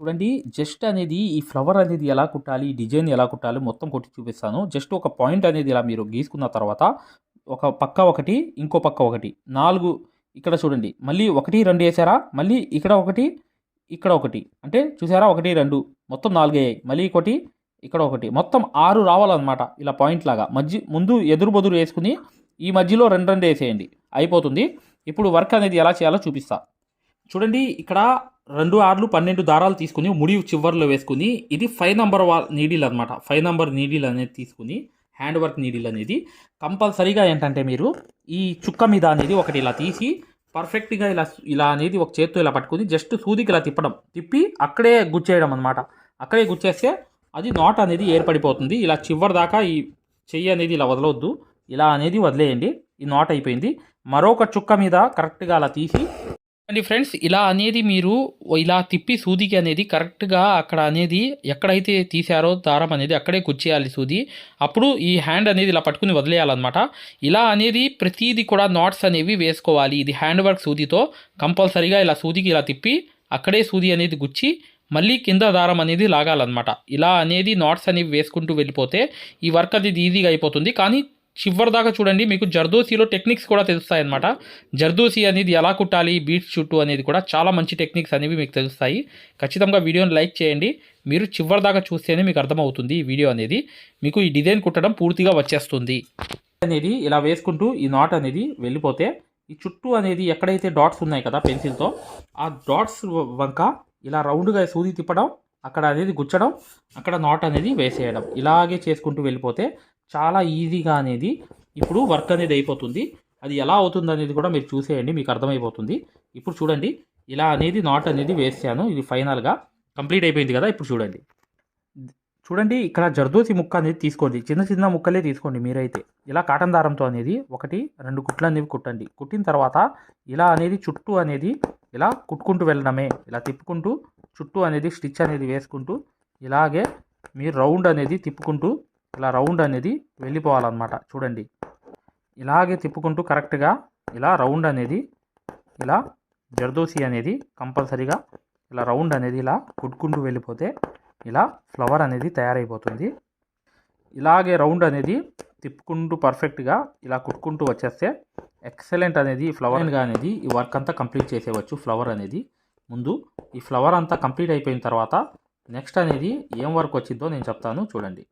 చూడండి జస్ట్ అనేది ఈ ఫ్లవర్ అనేది ఎలా కుట్టాలి ఈ డిజైన్ ఎలా కుట్టాలి మొత్తం కొట్టి చూపిస్తాను. జస్ట్ ఒక పాయింట్ అనేది ఇలా మీరు గీసుకున్న తర్వాత ఒక పక్క ఒకటి ఇంకో పక్క ఒకటి నాలుగు ఇక్కడ చూడండి మళ్ళీ ఒకటి రెండు వేసారా? మళ్ళీ ఇక్కడ ఒకటి ఇక్కడ ఒకటి అంటే చూసారా? ఒకటి రెండు మొత్తం నాలుగు అయ్యాయి. మళ్ళీ ఒకటి ఇక్కడ ఒకటి మొత్తం ఆరు రావాలన్నమాట ఇలా పాయింట్ లాగా. మధ్య ముందు ఎదురు బదురు వేసుకుని ఈ మధ్యలో రెండు రెండు వేసేయండి. అయిపోతుంది. ఇప్పుడు వర్క్ అనేది ఎలా చేయాలో చూపిస్తా. చూడండి ఇక్కడ రెండు ఆర్లు పన్నెండు దారాలు తీసుకుని ముడి చివర్లో వేసుకుని ఇది ఫైవ్ నంబర్ వా నీడిల్ అనమాట ఫైవ్ నంబర్ నీడిల్ అనేది తీసుకుని హ్యాండ్ వర్క్ నీడిల్ అనేది కంపల్సరీగా ఏంటంటే మీరు ఈ చుక్క మీద అనేది ఒకటి ఇలా తీసి పర్ఫెక్ట్గా ఇలా ఇలా అనేది ఒక చేత్తో ఇలా పట్టుకుని జస్ట్ సూదికి ఇలా తిప్పడం. తిప్పి అక్కడే గుచ్చేయడం అనమాట అక్కడే గుచ్చేస్తే అది నాట్ అనేది ఏర్పడిపోతుంది. ఇలా చివరి దాకా ఈ చెయ్యి అనేది ఇలా వదలవద్దు ఇలా అనేది వదిలేయండి. ఈ నాట్ అయిపోయింది. మరొక చుక్క మీద కరెక్ట్గా అలా తీసి అండి ఫ్రెండ్స్ ఇలా అనేది మీరు ఇలా తిప్పి సూదికి అనేది కరెక్ట్గా అక్కడ అనేది ఎక్కడైతే తీశారో దారం అనేది అక్కడే కుచ్చేయాలి సూది. అప్పుడు ఈ హ్యాండ్ అనేది ఇలా పట్టుకుని వదిలేయాలన్నమాట. ఇలా అనేది ప్రతిదీ కూడా నాట్స్ అనేవి వేసుకోవాలి. ఇది హ్యాండ్ వర్క్ సూదితో కంపల్సరీగా ఇలా సూదికి ఇలా తిప్పి అక్కడే సూది అనేది గుచ్చి మళ్ళీ కింద దారం అనేది లాగాలన్నమాట. ఇలా అనేది నాట్స్ అనేవి వేసుకుంటూ వెళ్ళిపోతే ఈ వర్క్ అనేది ఈజీగా అయిపోతుంది. కానీ చివరిదాకా చూడండి మీకు జర్దోసీలో టెక్నిక్స్ కూడా తెలుస్తాయి అనమాట జర్దోసీ అనేది ఎలా కుట్టాలి బీట్స్ చుట్టూ అనేది కూడా చాలా మంచి టెక్నిక్స్ అనేవి మీకు తెలుస్తాయి. ఖచ్చితంగా వీడియోని లైక్ చేయండి. మీరు చివరిదాకా చూస్తేనే మీకు అర్థమవుతుంది ఈ వీడియో అనేది. మీకు ఈ డిజైన్ కుట్టడం పూర్తిగా వచ్చేస్తుంది. అనేది ఇలా వేసుకుంటూ ఈ నాట్ అనేది వెళ్ళిపోతే ఈ చుట్టూ అనేది ఎక్కడైతే డాట్స్ ఉన్నాయి కదా పెన్సిల్తో ఆ డాట్స్ వంక ఇలా రౌండ్గా సూది తిప్పడం అక్కడ అనేది గుచ్చడం అక్కడ నాట్ అనేది వేసేయడం. ఇలాగే చేసుకుంటూ వెళ్ళిపోతే చాలా ఈజీగా అనేది ఇప్పుడు వర్క్ అనేది అయిపోతుంది. అది ఎలా అవుతుంది అనేది కూడా మీరు చూసేయండి మీకు అర్థమైపోతుంది. ఇప్పుడు చూడండి ఇలా అనేది నాట్ అనేది వేసాను ఇది ఫైనల్గా కంప్లీట్ అయిపోయింది కదా ఇప్పుడు చూడండి. చూడండి ఇక్కడ జర్దోసి ముక్క అనేది తీసుకోండి చిన్న చిన్న ముక్కలే తీసుకోండి మీరైతే. ఇలా కాటన్ దారంతో అనేది ఒకటి రెండు కుట్లు అనేవి కుట్టండి. కుట్టిన తర్వాత ఇలా అనేది చుట్టూ అనేది ఇలా కుట్టుకుంటూ వెళ్ళడమే. ఇలా తిప్పుకుంటూ చుట్టూ అనేది స్టిచ్ అనేది వేసుకుంటూ ఇలాగే మీరు రౌండ్ అనేది తిప్పుకుంటూ ఇలా రౌండ్ అనేది వెళ్ళిపోవాలన్నమాట. చూడండి. ఇలాగే తిప్పుకుంటూ కరెక్ట్గా ఇలా రౌండ్ అనేది ఇలా జర్దోసి అనేది కంపల్సరీగా ఇలా రౌండ్ అనేది ఇలా కుట్టుకుంటూ వెళ్ళిపోతే ఇలా ఫ్లవర్ అనేది తయారైపోతుంది. ఇలాగే రౌండ్ అనేది తిప్పుకుంటూ పర్ఫెక్ట్గా ఇలా కుట్టుకుంటూ వచ్చేస్తే ఎక్సలెంట్ అనేది ఫ్లవర్గా అనేది ఈ వర్క్ అంతా కంప్లీట్ చేసేవచ్చు. ఫ్లవర్ అనేది ముందు ఈ ఫ్లవర్ అంతా కంప్లీట్ అయిపోయిన తర్వాత నెక్స్ట్ అనేది ఏం వర్క్ వచ్చిందో నేను చెప్తాను. చూడండి.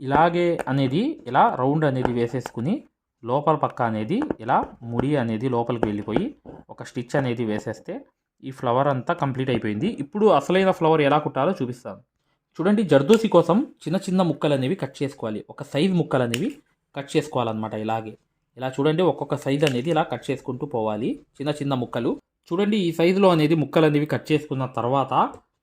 ఇలాగే అనేది ఇలా రౌండ్ అనేది వేసేసుకుని లోపల పక్క అనేది ఇలా ముడి అనేది లోపలికి వెళ్ళిపోయి ఒక స్టిచ్ అనేది వేసేస్తే ఈ ఫ్లవర్ అంతా కంప్లీట్ అయిపోయింది. ఇప్పుడు అసలైన ఫ్లవర్ ఎలా కుట్టాలో చూపిస్తాను. చూడండి జర్దోసి కోసం చిన్న చిన్న ముక్కలు అనేవి కట్ చేసుకోవాలి. ఒక సైజ్ ముక్కలు అనేవి కట్ చేసుకోవాలన్నమాట ఇలాగే. ఇలా చూడండి ఒక్కొక్క సైజ్ అనేది ఇలా కట్ చేసుకుంటూ పోవాలి. చిన్న చిన్న ముక్కలు. చూడండి ఈ సైజులో అనేది ముక్కలు అనేవి కట్ చేసుకున్న తర్వాత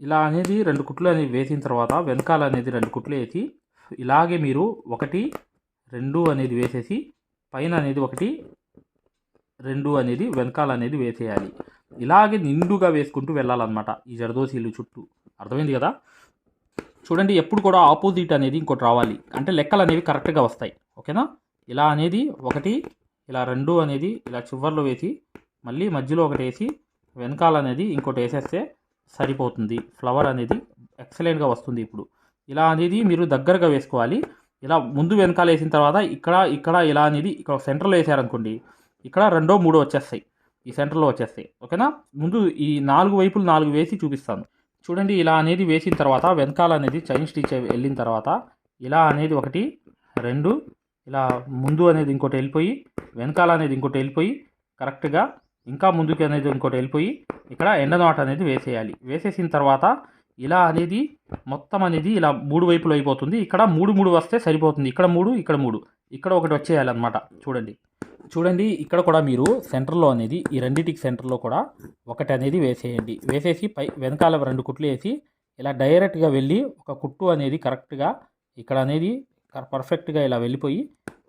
ఇలా అనేది రెండు కుట్లు అనేది వేసిన తర్వాత వెనకాల అనేది రెండు కుట్లు వేసి ఇలాగే మీరు ఒకటి రెండు అనేది వేసేసి పైన అనేది ఒకటి రెండు అనేది వెనకాల అనేది వేసేయాలి. ఇలాగే నిండుగా వేసుకుంటూ వెళ్ళాలన్నమాట ఈ జరదోసీలు చుట్టూ. అర్థమైంది కదా? చూడండి ఎప్పుడు కూడా ఆపోజిట్ అనేది ఇంకోటి రావాలి. అంటే లెక్కలు అనేవి కరెక్ట్గా వస్తాయి. ఓకేనా? ఇలా అనేది ఒకటి ఇలా రెండు అనేది ఇలా చివర్లో వేసి మళ్ళీ మధ్యలో ఒకటి వేసి వెనకాల అనేది ఇంకోటి వేసేస్తే సరిపోతుంది. ఫ్లవర్ అనేది ఎక్సలెంట్గా వస్తుంది ఇప్పుడు. ఇలా అనేది మీరు దగ్గరగా వేసుకోవాలి. ఇలా ముందు వెనకాల వేసిన తర్వాత ఇక్కడ ఇక్కడ ఇలా అనేది ఇక్కడ సెంటర్లో వేసారనుకోండి ఇక్కడ రెండో మూడో వచ్చేస్తాయి. ఈ సెంటర్లో వచ్చేస్తాయి. ఓకేనా? ముందు ఈ నాలుగు వైపులు నాలుగు వేసి చూపిస్తాను. చూడండి ఇలా అనేది వేసిన తర్వాత వెనకాల అనేది చైన్ స్టిచ్ వెళ్ళిన తర్వాత ఇలా అనేది ఒకటి రెండు ఇలా ముందు అనేది ఇంకోటి వెళ్ళిపోయి వెనకాల అనేది ఇంకోటి వెళ్ళిపోయి కరెక్ట్గా ఇంకా ముందుకు అనేది ఇంకోటి వెళ్ళిపోయి ఇక్కడ ఎండ నాట్ అనేది వేసేయాలి. వేసేసిన తర్వాత ఇలా అనేది మొత్తం అనేది ఇలా మూడు వైపులు అయిపోతుంది. ఇక్కడ మూడు మూడు వస్తే సరిపోతుంది. ఇక్కడ మూడు ఇక్కడ మూడు. ఇక్కడ ఒకటి వచ్చేయాలన్నమాట. చూడండి. చూడండి ఇక్కడ కూడా మీరు సెంటర్లో అనేది ఈ రెండింటికి సెంటర్లో కూడా ఒకటి అనేది వేసేయండి. వేసేసి పై వెనకాల రెండు కుట్లు వేసి ఇలా డైరెక్ట్గా వెళ్ళి ఒక కుట్టు అనేది కరెక్ట్గా ఇక్కడ అనేది పర్ఫెక్ట్గా ఇలా వెళ్ళిపోయి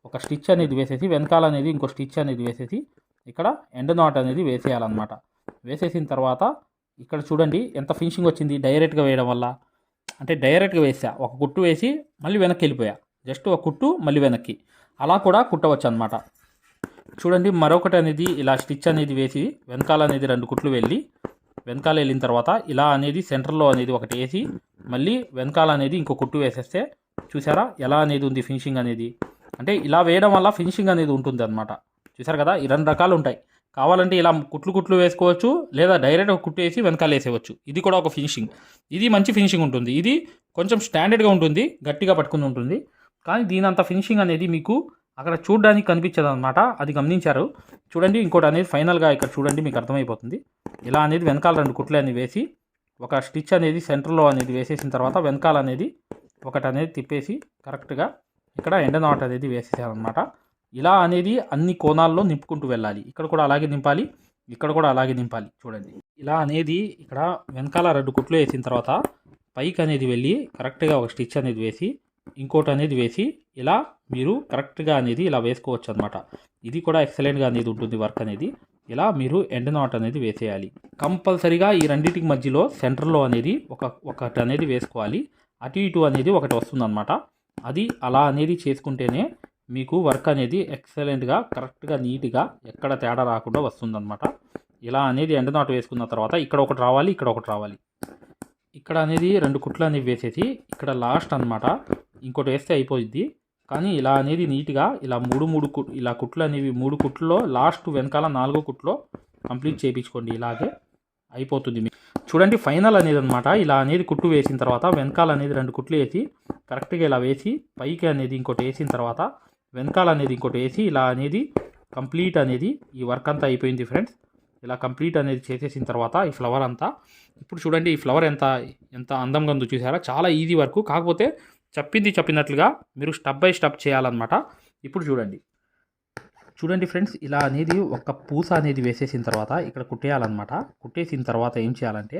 ఒక స్టిచ్ అనేది వేసేసి వెనకాల అనేది ఇంకో స్టిచ్ అనేది వేసేసి ఇక్కడ ఎండ్ నాట్ అనేది వేసేయాలన్నమాట. వేసేసిన తర్వాత ఇక్కడ చూడండి ఎంత ఫినిషింగ్ వచ్చింది డైరెక్ట్గా వేయడం వల్ల. అంటే డైరెక్ట్గా వేసా. ఒక కుట్టు వేసి మళ్ళీ వెనక్కి వెళ్ళిపోయా. జస్ట్ ఒక కుట్టు మళ్ళీ వెనక్కి. అలా కూడా కుట్టవచ్చు అనమాట చూడండి మరొకటి అనేది ఇలా స్టిచ్ అనేది వేసి వెనకాల అనేది రెండు కుట్లు వెళ్ళి వెనకాల వెళ్ళిన తర్వాత ఇలా అనేది సెంటర్లో అనేది ఒకటి వేసి మళ్ళీ వెనకాల అనేది ఇంకో కుట్టు వేసేస్తే చూసారా ఎలా అనేది ఉంది ఫినిషింగ్ అనేది. అంటే ఇలా వేయడం వల్ల ఫినిషింగ్ అనేది ఉంటుంది అనమాట చూసారు కదా? ఈ రెండు రకాలు ఉంటాయి. కావాలంటే ఇలా కుట్లు కుట్లు వేసుకోవచ్చు లేదా డైరెక్ట్ ఒక కుట్టు వేసి వెనకాల వేసేవచ్చు ఇది కూడా ఒక ఫినిషింగ్. ఇది మంచి ఫినిషింగ్ ఉంటుంది. ఇది కొంచెం స్టాండర్డ్గా ఉంటుంది గట్టిగా పట్టుకుని ఉంటుంది. కానీ దీని అంత ఫినిషింగ్ అనేది మీకు అక్కడ చూడడానికి కనిపించదు అనమాట అది గమనించారు. చూడండి ఇంకోటి అనేది ఫైనల్గా ఇక్కడ చూడండి మీకు అర్థమైపోతుంది. ఇలా అనేది వెనకాల రెండు కుట్లు అనేది వేసి ఒక స్టిచ్ అనేది సెంటర్లో అనేది వేసేసిన తర్వాత వెనకాల అనేది ఒకటి అనేది తిప్పేసి కరెక్ట్గా ఇక్కడ ఎండ నాట్ అనేది వేసేసారనమాట ఇలా అనేది అన్ని కోణాల్లో నింపుకుంటూ వెళ్ళాలి. ఇక్కడ కూడా అలాగే నింపాలి ఇక్కడ కూడా అలాగే నింపాలి. చూడండి. ఇలా అనేది ఇక్కడ వెనకాల రెండు కుట్లు వేసిన తర్వాత పైకి అనేది వెళ్ళి కరెక్ట్గా ఒక స్టిచ్ అనేది వేసి ఇంకోటి అనేది వేసి ఇలా మీరు కరెక్ట్గా అనేది ఇలా వేసుకోవచ్చు అనమాట ఇది కూడా ఎక్సలెంట్గా అనేది ఉంటుంది వర్క్ అనేది. ఇలా మీరు ఎండ్ నాట్ అనేది వేసేయాలి. కంపల్సరీగా ఈ రెండింటికి మధ్యలో సెంటర్లో అనేది ఒక ఒకటి అనేది వేసుకోవాలి. అటు ఇటు అనేది ఒకటి వస్తుందన్నమాట. అది అలా అనేది చేసుకుంటేనే మీకు వర్క్ అనేది ఎక్సలెంట్గా కరెక్ట్గా నీట్గా ఎక్కడ తేడా రాకుండా వస్తుందన్నమాట. ఇలా అనేది ఎండనాటు వేసుకున్న తర్వాత ఇక్కడ ఒకటి రావాలి ఇక్కడ ఒకటి రావాలి. ఇక్కడ అనేది రెండు కుట్లు అనేవి వేసేసి ఇక్కడ లాస్ట్ అన్నమాట. ఇంకోటి వేస్తే అయిపోయింది కానీ ఇలా అనేది నీట్గా ఇలా మూడు మూడు కుట్ ఇలా కుట్లు అనేవి మూడు కుట్లలో లాస్ట్ వెనకాల నాలుగో కుట్లో కంప్లీట్ చేయించుకోండి. ఇలాగే అయిపోతుంది మీకు. చూడండి ఫైనల్ అనేది అనమాట ఇలా అనేది కుట్టు వేసిన తర్వాత వెనకాల అనేది రెండు కుట్లు వేసి కరెక్ట్గా ఇలా వేసి పైకి అనేది ఇంకోటి వేసిన తర్వాత వెనకాల అనేది ఇంకోటి వేసి ఇలా అనేది కంప్లీట్ అనేది ఈ వర్క్ అంతా అయిపోయింది ఫ్రెండ్స్. ఇలా కంప్లీట్ అనేది చేసేసిన తర్వాత ఈ ఫ్లవర్ అంతా ఇప్పుడు చూడండి ఈ ఫ్లవర్ ఎంత ఎంత అందంగా ఉందో చూసారా? చాలా ఈజీ వర్క్. కాకపోతే చెప్పింది చెప్పినట్లుగా మీరు స్టెప్ బై స్టెప్ చేయాలన్నమాట. ఇప్పుడు చూడండి. చూడండి ఫ్రెండ్స్ ఇలా అనేది ఒక పూస అనేది వేసేసిన తర్వాత ఇక్కడ కుట్టేయాలన్నమాట. కుట్టేసిన తర్వాత ఏం చేయాలంటే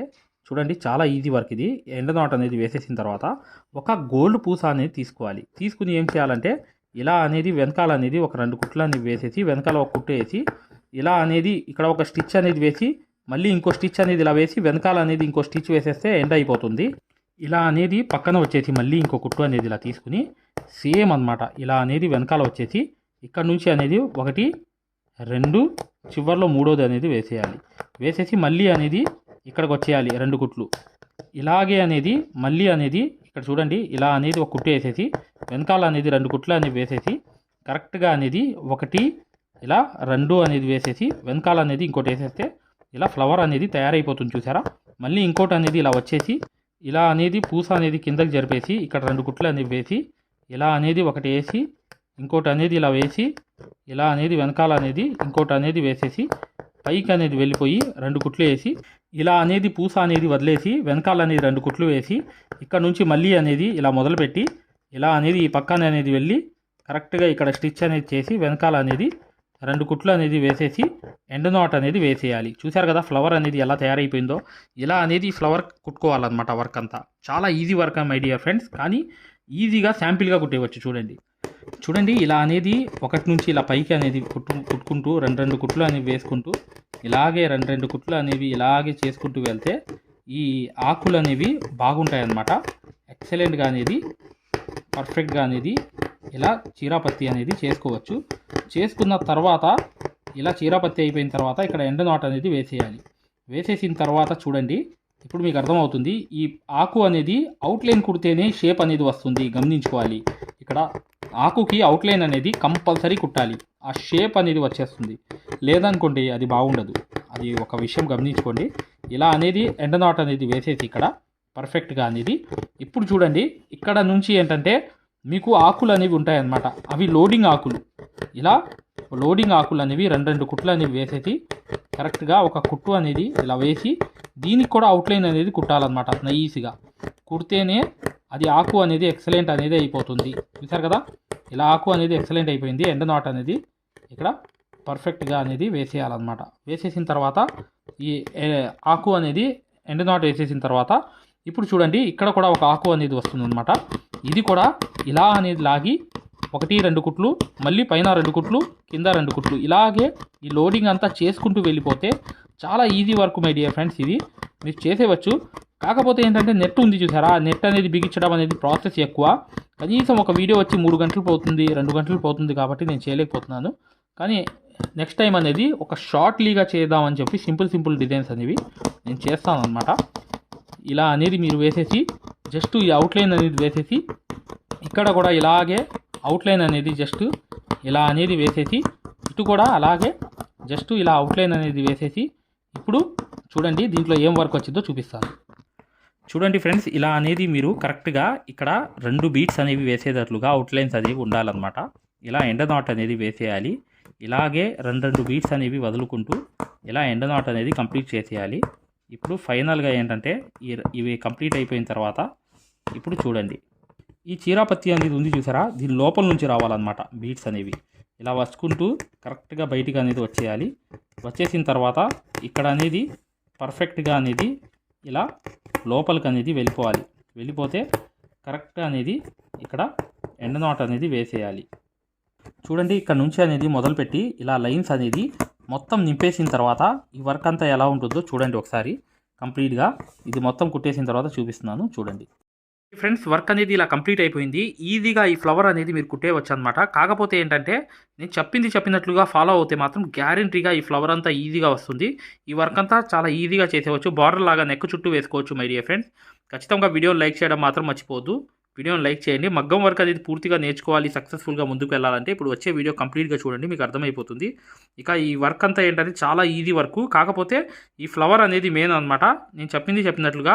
చూడండి చాలా ఈజీ వర్క్ ఇది. ఎండ నాట్ అనేది వేసేసిన తర్వాత ఒక గోల్డ్ పూస అనేది తీసుకోవాలి. తీసుకుని ఏం చేయాలంటే ఇలా అనేది వెనకాల అనేది ఒక రెండు కుట్లు అనేవి వేసేసి వెనకాల ఒక కుట్టు వేసి ఇలా అనేది ఇక్కడ ఒక స్టిచ్ అనేది వేసి మళ్ళీ ఇంకో స్టిచ్ అనేది ఇలా వేసి వెనకాల అనేది ఇంకో స్టిచ్ వేసేస్తే ఎండ్ అయిపోతుంది. ఇలా అనేది పక్కన వచ్చేసి మళ్ళీ ఇంకో కుట్టు అనేది ఇలా తీసుకుని సేమ్ అన్నమాట. ఇలా అనేది వెనకాల వచ్చేసి ఇక్కడ నుంచి అనేది ఒకటి రెండు చివర్లో మూడోది అనేది వేసేయాలి. వేసేసి మళ్ళీ అనేది ఇక్కడికి వచ్చేయాలి రెండు కుట్లు. ఇలాగే అనేది మళ్ళీ అనేది ఇక్కడ చూడండి ఇలా అనేది ఒక కుట్టు వేసేసి వెనకాల అనేది రెండు కుట్లు అనేవి వేసేసి కరెక్ట్గా అనేది ఒకటి ఇలా రెండు అనేది వేసేసి వెనకాల అనేది ఇంకోటి వేసేస్తే ఇలా ఫ్లవర్ అనేది తయారైపోతుంది చూసారా? మళ్ళీ ఇంకోటి అనేది ఇలా వచ్చేసి ఇలా అనేది పూస అనేది కిందకి జరిపేసి ఇక్కడ రెండు కుట్లు అనేవి వేసి ఇలా అనేది ఒకటి వేసి ఇంకోటి అనేది ఇలా వేసి ఇలా అనేది వెనకాల అనేది ఇంకోటి అనేది వేసేసి పైకి అనేది వెళ్ళిపోయి రెండు కుట్లు వేసి ఇలా అనేది పూస అనేది వదిలేసి వెనకాల అనేది రెండు కుట్లు వేసి ఇక్కడ నుంచి మళ్ళీ అనేది ఇలా మొదలుపెట్టి ఇలా అనేది ఈ పక్కన అనేది వెళ్ళి కరెక్ట్గా ఇక్కడ స్టిచ్ అనేది చేసి వెనకాల అనేది రెండు కుట్లు అనేది వేసేసి ఎండ్ నాట్ అనేది వేసేయాలి. చూశారు కదా ఫ్లవర్ అనేది ఎలా తయారైపోయిందో? ఇలా అనేది ఫ్లవర్ కుట్టుకోవాలన్నమాట వర్క్ అంతా. చాలా easy work my dear friends. కానీ ఈజీగా శాంపిల్గా కుట్టేయవచ్చు చూడండి. చూడండి ఇలా అనేది ఒకటి నుంచి ఇలా పైకి అనేది కుట్టు కుట్టుకుంటూ రెండు రెండు కుట్లు అనేవి వేసుకుంటూ ఇలాగే రెండు రెండు కుట్లు అనేవి ఇలాగే చేసుకుంటూ వెళ్తే ఈ ఆకులు అనేవి బాగుంటాయి అన్నమాట ఎక్సలెంట్గా అనేది పర్ఫెక్ట్గా అనేది ఇలా చీరాపత్తి అనేది చేసుకోవచ్చు. చేసుకున్న తర్వాత ఇలా చీరాపత్తి అయిపోయిన తర్వాత ఇక్కడ ఎండ నాట్ అనేది వేసేయాలి. వేసేసిన తర్వాత చూడండి ఇప్పుడు మీకు అర్థమవుతుంది ఈ ఆకు అనేది అవుట్లైన్ కుడితేనే షేప్ అనేది వస్తుంది. గమనించుకోవాలి. ఇక్కడ ఆకుకి అవుట్లైన్ అనేది కంపల్సరీ కుట్టాలి. ఆ షేప్ అనేది వచ్చేస్తుంది. లేదనుకోండి అది బాగుండదు. అది ఒక విషయం గమనించుకోండి. ఇలా అనేది ఎండ నాట్ అనేది వేసేసి ఇక్కడ పర్ఫెక్ట్గా అనేది ఇప్పుడు చూడండి. ఇక్కడ నుంచి ఏంటంటే మీకు ఆకులు అనేవి ఉంటాయన్నమాట. అవి లోడింగ్ ఆకులు. ఇలా లోడింగ్ ఆకులు అనేవి రెండు రెండు కుట్లు అనేవి వేసేసి కరెక్ట్గా ఒక కుట్టు అనేది ఇలా వేసి దీనికి కూడా అవుట్లైన్ అనేది కుట్టాలన్నమాట. నైస్గా కుడితేనే అది ఆకు అనేది ఎక్సలెంట్ అనేది అయిపోతుంది. చూసారు కదా? ఇలా ఆకు అనేది ఎక్సలెంట్ అయిపోయింది. ఎండ్ నాట్ అనేది ఇక్కడ పర్ఫెక్ట్గా అనేది వేసేయాలన్నమాట. వేసేసిన తర్వాత ఈ ఆకు అనేది ఎండ్ నాట్ వేసేసిన తర్వాత ఇప్పుడు చూడండి ఇక్కడ కూడా ఒక ఆకు అనేది వస్తుందన్నమాట. ఇది కూడా ఇలా అనేది లాగి ఒకటి రెండు కుట్లు మళ్ళీ పైన రెండు కుట్లు కింద రెండు కుట్లు ఇలాగే ఈ లోడింగ్ అంతా చేసుకుంటూ వెళ్ళిపోతే చాలా easy work my dear friends ఇది. మీరు చేసేవచ్చు. కాకపోతే ఏంటంటే నెట్ ఉంది చూసారా? ఆ నెట్ అనేది బిగించడం అనేది ప్రాసెస్ ఎక్కువ. కనీసం ఒక వీడియో వచ్చి మూడు గంటలు పోతుంది రెండు గంటలు పోతుంది కాబట్టి నేను చేయలేకపోతున్నాను. కానీ నెక్స్ట్ టైం అనేది ఒక షార్ట్ లీగా చేద్దామని చెప్పి సింపుల్ సింపుల్ డిజైన్స్ అనేవి నేను చేస్తాను అనమాట ఇలా అనేది మీరు వేసేసి జస్ట్ ఈ అవుట్లైన్ అనేది వేసేసి ఇక్కడ కూడా ఇలాగే అవుట్లైన్ అనేది జస్ట్ ఇలా అనేది వేసేసి ఇటు కూడా అలాగే జస్ట్ ఇలా అవుట్లైన్ అనేది వేసేసి ఇప్పుడు చూడండి దీంట్లో ఏం వర్క్ వచ్చిందో చూపిస్తాను. చూడండి ఫ్రెండ్స్ ఇలా అనేది మీరు కరెక్ట్గా ఇక్కడ రెండు బీట్స్ అనేవి వేసేటట్లుగా అవుట్లైన్స్ అనేవి ఉండాలన్నమాట. ఇలా ఎండ నాట్ అనేది వేసేయాలి. ఇలాగే రెండు రెండు బీట్స్ అనేవి వదులుకుంటూ ఇలా ఎండ నాట్ అనేది కంప్లీట్ చేసేయాలి. ఇప్పుడు ఫైనల్గా ఏంటంటే ఇవి కంప్లీట్ అయిపోయిన తర్వాత ఇప్పుడు చూడండి. ఈ చీరాపత్తి అనేది ఉంది చూసారా? దీని లోపల నుంచి రావాలన్నమాట బీట్స్ అనేవి. ఇలా వచ్చుకుంటూ కరెక్ట్గా బయటికి అనేది వచ్చేయాలి. వచ్చేసిన తర్వాత ఇక్కడ అనేది పర్ఫెక్ట్గా అనేది ఇలా లోపలికి అనేది వెళ్ళిపోవాలి. వెళ్ళిపోతే కరెక్ట్ అనేది ఇక్కడ ఎండ నాట్ అనేది వేసేయాలి. చూడండి ఇక్కడ నుంచి అనేది మొదలుపెట్టి ఇలా లైన్స్ అనేది మొత్తం నింపేసిన తర్వాత ఈ వర్క్ అంతా ఎలా ఉంటుందో చూడండి ఒకసారి. కంప్లీట్గా ఇది మొత్తం కుట్టేసిన తర్వాత చూపిస్తున్నాను. చూడండి. ఫ్రెండ్స్ వర్క్ అనేది ఇలా కంప్లీట్ అయిపోయింది. ఈజీగా ఈ ఫ్లవర్ అనేది మీరు కుట్టేయవచ్చు అనమాట కాకపోతే ఏంటంటే నేను చెప్పింది చెప్పినట్లుగా ఫాలో అవుతే మాత్రం గ్యారంటీగా ఈ ఫ్లవర్ అంతా ఈజీగా వస్తుంది. ఈ వర్క్ అంతా చాలా ఈజీగా చేసేవచ్చు. బార్డర్ లాగా నెక్ చుట్టూ వేసుకోవచ్చు మై డియర్ ఫ్రెండ్స్. ఖచ్చితంగా వీడియోని లైక్ చేయడం మాత్రం మర్చిపోవద్దు. వీడియోని లైక్ చేయండి. మగ్గం వర్క్ అనేది పూర్తిగా నేర్చుకోవాలి సక్సెస్ఫుల్గా ముందుకు వెళ్ళాలంటే. ఇప్పుడు వచ్చే వీడియో కంప్లీట్గా చూడండి మీకు అర్థమైపోతుంది. ఇక ఈ వర్క్ అంతా ఏంటంటే చాలా ఈజీ వర్క్. కాకపోతే ఈ ఫ్లవర్ అనేది మెయిన్ అనమాట నేను చెప్పింది చెప్పినట్లుగా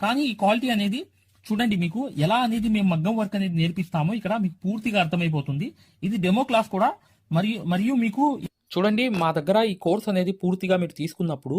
కానీ ఈ క్వాలిటీ అనేది చూడండి మీకు ఎలా అనేది మేము మగ్గం వర్క్ అనేది నేర్పిస్తామో ఇక్కడ మీకు పూర్తిగా అర్థమైపోతుంది. ఇది డెమో క్లాస్ కూడా. మరియు మరియు మీకు చూడండి మా దగ్గర ఈ కోర్స్ అనేది పూర్తిగా మీరు తీసుకున్నప్పుడు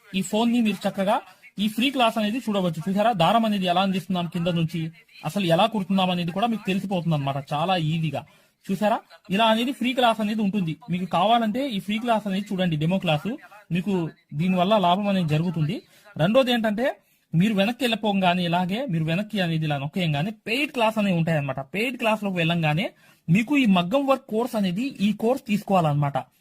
ఈ ఫోన్ని మీరు చక్కగా ఈ ఫ్రీ క్లాస్ అనేది చూడవచ్చు. చూసారా? దారం అనేది ఎలా అందిస్తున్నాం కింద నుంచి? అసలు ఎలా కుడుతున్నాం అనేది కూడా మీకు తెలిసిపోతుంది అనమాట చాలా ఈజీగా. చూసారా? ఇలా అనేది ఫ్రీ క్లాస్ అనేది ఉంటుంది. మీకు కావాలంటే ఈ ఫ్రీ క్లాస్ అనేది చూడండి డెమో క్లాసు. మీకు దీనివల్ల లాభం అనేది జరుగుతుంది. రెండోది ఏంటంటే మీరు వెనక్కి వెళ్ళిపోగానే ఇలాగే మీరు వెనక్కి అనేది ఇలా నొక్కేయంగానే పెయిడ్ క్లాస్ అనేవి ఉంటాయి అనమాట పెయిడ్ క్లాస్లోకి వెళ్ళంగానే మీకు ఈ మగ్గం వర్క్ కోర్స్ అనేది ఈ కోర్స్ తీసుకోవాలన్నమాట.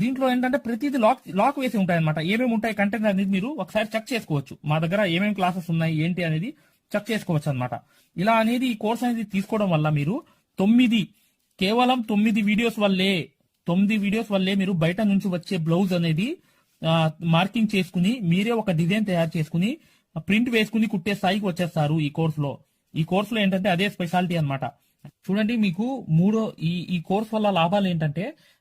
దీంట్లో ఏంటంటే ప్రతిదీ లాక్ లాక్ వేసి ఉంటాయి అనమాట ఏమేమి ఉంటాయి కంటెంట్ అనేది మీరు ఒకసారి చెక్ చేసుకోవచ్చు. మా దగ్గర ఏమేమి క్లాసెస్ ఉన్నాయి ఏంటి అనేది చెక్ చేసుకోవచ్చు అనమాట ఇలా అనేది ఈ కోర్స్ అనేది తీసుకోవడం వల్ల మీరు తొమ్మిది కేవలం తొమ్మిది వీడియోస్ వల్లే తొమ్మిది వీడియోస్ వల్లే మీరు బయట నుంచి వచ్చే బ్లౌజ్ అనేది మార్కింగ్ చేసుకుని మీరే ఒక డిజైన్ తయారు చేసుకుని ప్రింట్ వేసుకుని కుట్టే స్థాయికి వచ్చేస్తారు ఈ కోర్సులో ఈ కోర్సులో ఏంటంటే అదే స్పెషాలిటీ అన్నమాట. చూడండి మీకు మూడో ఈ ఈ కోర్స్ వల్ల లాభాలు ఏంటంటే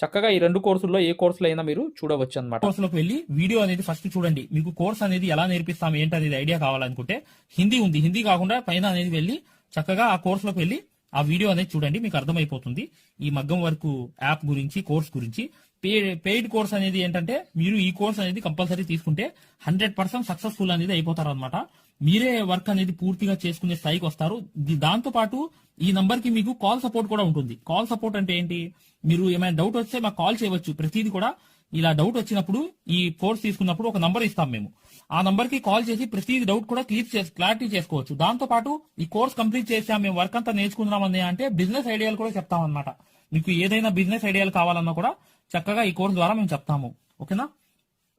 చక్కగా ఈ రెండు కోర్సుల్లో ఏ కోర్సులో అయినా మీరు చూడవచ్చు అనమాట కోర్సులోకి వెళ్ళి వీడియో అనేది ఫస్ట్ చూడండి. మీకు కోర్స్ అనేది ఎలా నేర్పిస్తాం ఏంటి అనేది ఐడియా కావాలనుకుంటే హిందీ ఉంది. హిందీ కాకుండా పైన అనేది వెళ్ళి చక్కగా ఆ కోర్సులోకి వెళ్ళి ఆ వీడియో అనేది చూడండి మీకు అర్థమైపోతుంది. ఈ మగ్గం వరకు యాప్ గురించి కోర్స్ గురించి. పెయిడ్ కోర్స్ అనేది ఏంటంటే మీరు ఈ కోర్స్ అనేది కంపల్సరీ తీసుకుంటే హండ్రెడ్ పర్సెంట్ సక్సెస్ఫుల్ అనేది అయిపోతారు అనమాట మీరే వర్క్ అనేది పూర్తిగా చేసుకునే స్థాయికి వస్తారు. దాంతో పాటు ఈ నంబర్కి మీకు కాల్ సపోర్ట్ కూడా ఉంటుంది. కాల్ సపోర్ట్ అంటే ఏంటి? మీరు ఏమైనా డౌట్ వస్తే మాకు కాల్ చేయవచ్చు. ప్రతిదీ కూడా ఇలా డౌట్ వచ్చినప్పుడు ఈ కోర్స్ తీసుకున్నప్పుడు ఒక నంబర్ ఇస్తాం మేము. ఆ నంబర్కి కాల్ చేసి ప్రతి డౌట్ కూడా క్లియర్ చేసి క్లారిటీ చేసుకోవచ్చు. దాంతో పాటు ఈ కోర్స్ కంప్లీట్ చేసాం మేము వర్క్ అంతా నేర్చుకుందామని అంటే బిజినెస్ ఐడియాలు కూడా చెప్తాం అనమాట మీకు ఏదైనా బిజినెస్ ఐడియాలు కావాలన్నా కూడా చక్కగా ఈ కోర్స్ ద్వారా మేము చెప్తాము. ఓకేనా?